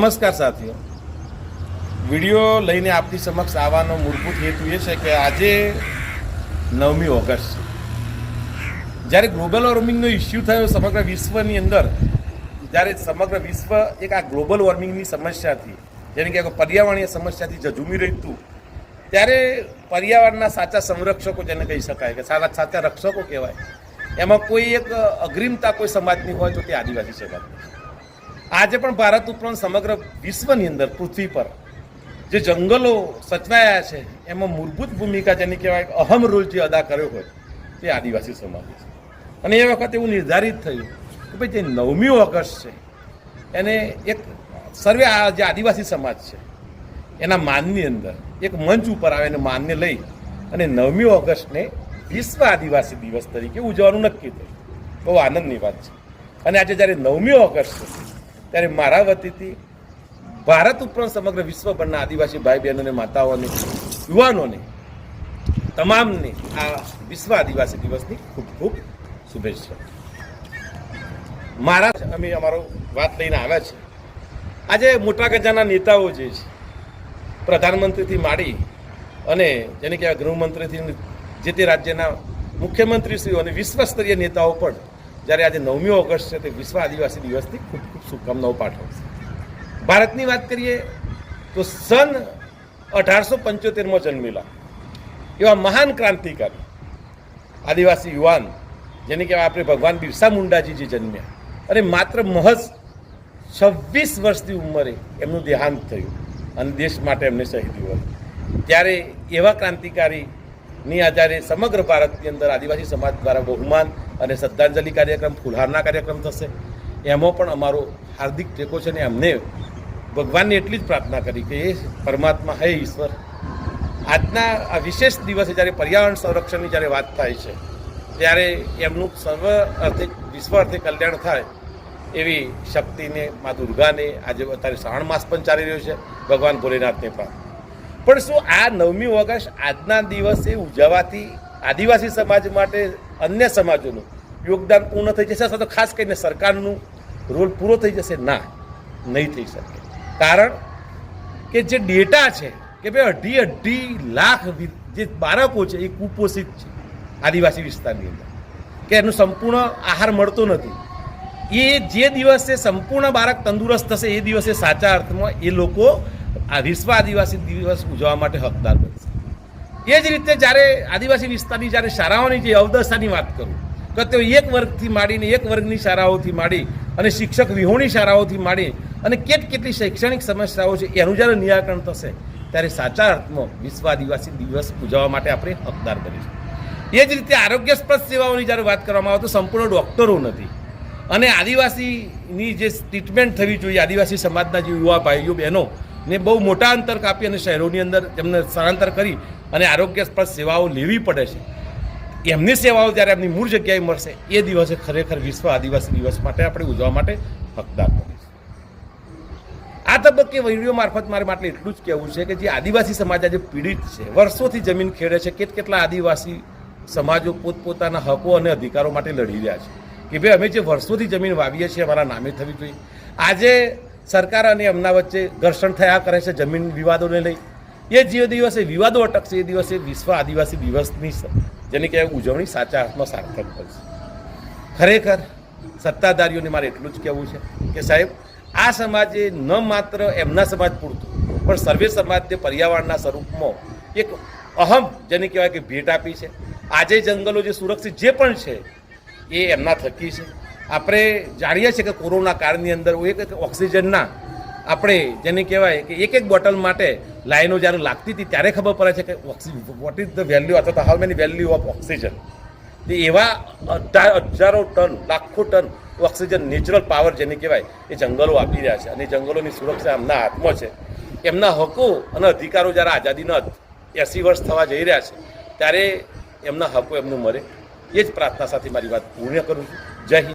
નમસ્કાર સાથીઓ. વીડિયો લઈને આપની સમક્ષ આવવાનો મૂળભૂત હેતુ એ છે કે આજે નવમી ઓગસ્ટ જ્યારે ગ્લોબલ વોર્મિંગનો ઇસ્યુ થયો સમગ્ર વિશ્વની અંદર જ્યારે સમગ્ર વિશ્વ એક આ ગ્લોબલ વોર્મિંગની સમસ્યાથી, જેને કે પર્યાવરણીય સમસ્યાથી ઝઝૂમી રહ્યું હતું. ત્યારે પર્યાવરણના સાચા સંરક્ષકો જેને કહી શકાય કે સારા સાચા રક્ષકો કહેવાય. એમાં કોઈ એક અગ્રિમતા કોઈ સમાજની હોય તો તે આદિવાસી સમાજ આજે પણ ભારત ઉપરાંત સમગ્ર વિશ્વની અંદર પૃથ્વી પર જે જંગલો સચવાયા છે, એમાં મૂળભૂત ભૂમિકા જેની કહેવાય અહમ રોલ જે અદા કર્યો હોય, તે આદિવાસી સમાજ છે. અને એ વખતે એવું નિર્ધારિત થયું કે ભાઈ જે નવમી ઓગસ્ટ છે, એને એક સર્વે આ જે આદિવાસી સમાજ છે, એના માનની અંદર એક મંચ ઉપર આવે અને માનને લઈ અને નવમી ઓગસ્ટને વિશ્વ આદિવાસી દિવસ તરીકે ઉજવવાનું નક્કી થયું. બહુ આનંદની વાત છે. અને આજે જ્યારે નવમી ઓગસ્ટ ત્યારે મારા વતીથી ભારત ઉપરાંત સમગ્ર વિશ્વભરના આદિવાસી ભાઈ બહેનોને માતાઓને, યુવાનોને, તમામને આ વિશ્વ આદિવાસી દિવસની ખૂબ ખૂબ શુભેચ્છા મારા અમે અમારો વાત લઈને આવ્યા છે આજે મોટા ગજાના નેતાઓ જે છે, પ્રધાનમંત્રીથી માંડી અને જેને કહેવાય ગૃહમંત્રીથી જે તે રાજ્યના મુખ્યમંત્રીશ્રીઓ અને વિશ્વ સ્તરીય નેતાઓ પણ જ્યારે આજે નવમી ઓગસ્ટ છે, તે વિશ્વ આદિવાસી દિવસની ખૂબ ખૂબ શુભકામનાઓ પાઠવશે ભારતની વાત કરીએ, તો સન અઢારસો પંચોતેરમાં જન્મેલા એવા મહાન ક્રાંતિકારી, આદિવાસી યુવાન, જેને કહેવાય આપણે ભગવાન બિરસા મુંડાજી જે જન્મ્યા. અને માત્ર મહજ છવ્વીસ વર્ષની ઉંમરે એમનું દેહાંત થયું અને દેશ માટે એમને શહીદી હોય ત્યારે એવા ક્રાંતિકારીની આ આધારે સમગ્ર ભારતની અંદર આદિવાસી સમાજ દ્વારા બહુમાન અને શ્રદ્ધાંજલિ કાર્યક્રમ, ફુલહારના કાર્યક્રમ થશે. એમાં પણ અમારો હાર્દિક ટેકો છે ને એમને ભગવાનને એટલી જ પ્રાર્થના કરી કે એ પરમાત્મા હે ઈશ્વર. આજના આ વિશેષ દિવસે જ્યારે પર્યાવરણ સંરક્ષણની જ્યારે વાત થાય છે, ત્યારે એમનું સર્વ અર્થે, વિશ્વ અર્થે કલ્યાણ થાય એવી શક્તિને, મા દુર્ગાને આજે અત્યારે શ્રાવણ માસ પણ ચાલી રહ્યો છે, ભગવાન ભોલેનાથને પણ. પણ શું આ નવમી ઓગસ્ટ આજના દિવસે ઉજવવાથી આદિવાસી સમાજ માટે અન્ય સમાજોનું યોગદાન પૂર્ણ થઈ જશે? અથવા તો ખાસ કરીને સરકારનું રોલ પૂરો થઈ જશે? ના, નહીં થઈ શકે. કારણ કે જે ડેટા છે કે ભાઈ અઢી અઢી લાખ જે બાળકો છે એ કુપોષિત છે આદિવાસી વિસ્તારની અંદર, કે એનું સંપૂર્ણ આહાર મળતો નથી. એ જે દિવસે સંપૂર્ણ બાળક તંદુરસ્ત થશે, એ દિવસે સાચા અર્થમાં એ લોકો આ વિશ્વ આદિવાસી દિવસ ઉજવવા માટે હકદાર બનશે. એ જ રીતે જ્યારે આદિવાસી વિસ્તારની જ્યારે શાળાઓની જે અવદશાની વાત કરું, તો તેઓ એક વર્ગથી માંડીને એક વર્ગની શાળાઓથી માંડી અને શિક્ષક વિહોણી શાળાઓથી માંડી અને કેટ કેટલી શૈક્ષણિક સમસ્યાઓ છે, એનું જ્યારે નિરાકરણ થશે, ત્યારે સાચા અર્થમાં વિશ્વ આદિવાસી દિવસ ઉજવવા માટે આપણે હકદાર બનીશું. એ જ રીતે આરોગ્યસ્પદ સેવાઓની જ્યારે વાત કરવામાં આવે તો સંપૂર્ણ ડૉક્ટરો નથી. અને આદિવાસીની જે ટ્રીટમેન્ટ થવી જોઈએ, આદિવાસી સમાજના જે યુવા ભાઈઓ, બહેનો, ને બહુ મોટા અંતર કાપી અને શહેરોની અંદર તેમને સ્થળાંતર કરી અને આરોગ્યસ્પદ સેવાઓ લેવી પડે છે. એમની સેવાઓ જ્યારે એમની મૂળ જગ્યાએ મળશે, એ દિવસે ખરેખર વિશ્વ આદિવાસી દિવસ માટે આપણે ઉજવવા માટે હકદાર બનીશું. આ તબક્કે વીડિયો મારફત મારે માટે એટલું જ કહેવું છે કે જે આદિવાસી સમાજ આજે પીડિત છે, વર્ષોથી જમીન ખેડે છે કેટ કેટલા આદિવાસી સમાજો પોતપોતાના હકો અને અધિકારો માટે લડી રહ્યા છે. કે ભાઈ, અમે જે વર્ષોથી જમીન વાવીએ છીએ, અમારા નામે થવી જોઈએ. આજે સરકાર અને એમના વચ્ચે ઘર્ષણ થયા કરે છે જમીન વિવાદોને લઈ. એ જે દિવસે વિવાદો અટકશે, એ દિવસે વિશ્વ આદિવાસી દિવસની જેની કહેવાય ઉજવણી સાચા અર્થમાં સાર્થક થશે ખરેખર સત્તાધારીઓને મારે એટલું જ કહેવું છે કે સાહેબ, આ સમાજે ન માત્ર એમના સમાજ પૂરતું, પણ સર્વે સમાજને પર્યાવરણના સ્વરૂપમાં એક અહમ જેને કહેવાય કે ભેટ આપી છે. આજે જંગલો જે સુરક્ષિત જે પણ છે એ એમના થકી છે. આપણે જાણીએ છીએ કે કોરોના કાળની અંદર એક એક ઓક્સિજનના આપણે જેને કહેવાય કે એક એક બોટલ માટે લાઈનો જ્યારે લાગતી હતી ત્યારે ખબર પડે છે કે oxygen what is the value અથવા તો how many value of oxygen એવા હજારો ટન, લાખો ટન ઓક્સિજન નેચરલ પાવર જેને કહેવાય, એ જંગલો આપી રહ્યા છે. અને જંગલોની સુરક્ષા એમના હાથમાં છે. એમના હકો અને અધિકારો જ્યારે આઝાદીના એંસી વર્ષ થવા જઈ રહ્યા છે, ત્યારે એમના હકો એમનું મળે એ જ પ્રાર્થના સાથે મારી વાત પૂર્ણ કરું છું. જય હિન્દ.